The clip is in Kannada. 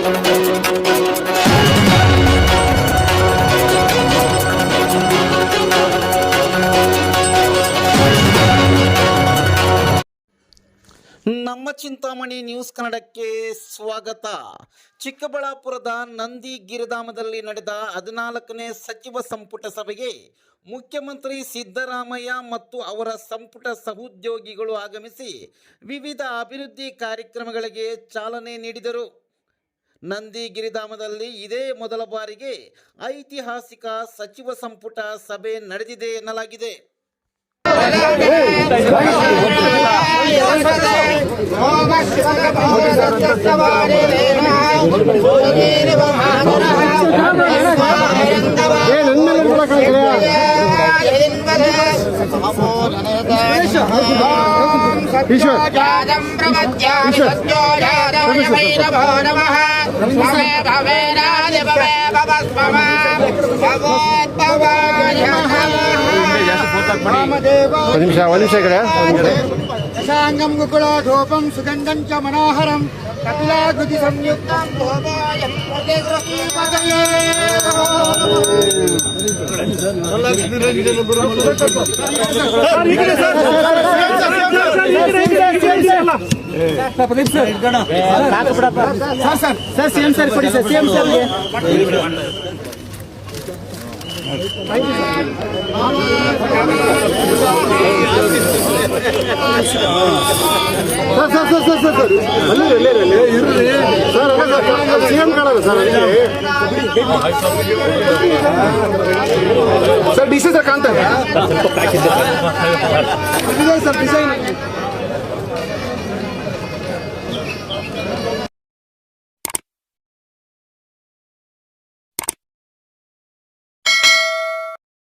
ನಮ್ಮ ಚಿಂತಾಮಣಿ ನ್ಯೂಸ್ ಕನ್ನಡಕ್ಕೆ ಸ್ವಾಗತ. ಚಿಕ್ಕಬಳ್ಳಾಪುರದ ನಂದಿ ಗಿರಿಧಾಮದಲ್ಲಿ ನಡೆದ ಹದಿನಾಲ್ಕನೇ ಸಚಿವ ಸಂಪುಟ ಸಭೆಗೆ ಮುಖ್ಯಮಂತ್ರಿ ಸಿದ್ದರಾಮಯ್ಯ ಮತ್ತು ಅವರ ಸಂಪುಟ ಸಹೋದ್ಯೋಗಿಗಳು ಆಗಮಿಸಿ ವಿವಿಧ ಅಭಿವೃದ್ಧಿ ಕಾರ್ಯಕ್ರಮಗಳಿಗೆ ಚಾಲನೆ ನೀಡಿದರು. ನಂದಿ ಗಿರಿಧಾಮದಲ್ಲಿ ಇದೇ ಮೊದಲ ಬಾರಿಗೆ ಐತಿಹಾಸಿಕ ಸಚಿವ ಸಂಪುಟ ಸಭೆ ನಡೆದಿದೆ ಎನ್ನಲಾಗಿದೆ. ಒಂದು ನಿಮಿಷ ಒಂದು ನಿಮಿಷ ಕಡೆ శశాంగం గుకుళాఢోపం సుగంధం చ మనోహరం కపిలాకృతి సంయుక్తం ಸರ್ ಸಿಎಂ ಸರ್ ಕೊಡಿ sir CM sir sir sir sir sir sir ಅಲ್ಲೇ ಅಲ್ಲೇ ಅಲ್ಲೇ ಇರ್ರಿ ಸರ್ ಅಲ್ಲ ಸರ್ ಸಿ ಎಂ ಕಾಣಲ್ಲ ಸರ್ ಅಲ್ಲಿ ಸರ್ ಡಿ ಸಿ ಸರ್ ಕಾಣ್ತಾರೆ ಇದೆ ಸರ್ ಡಿಸೈನ್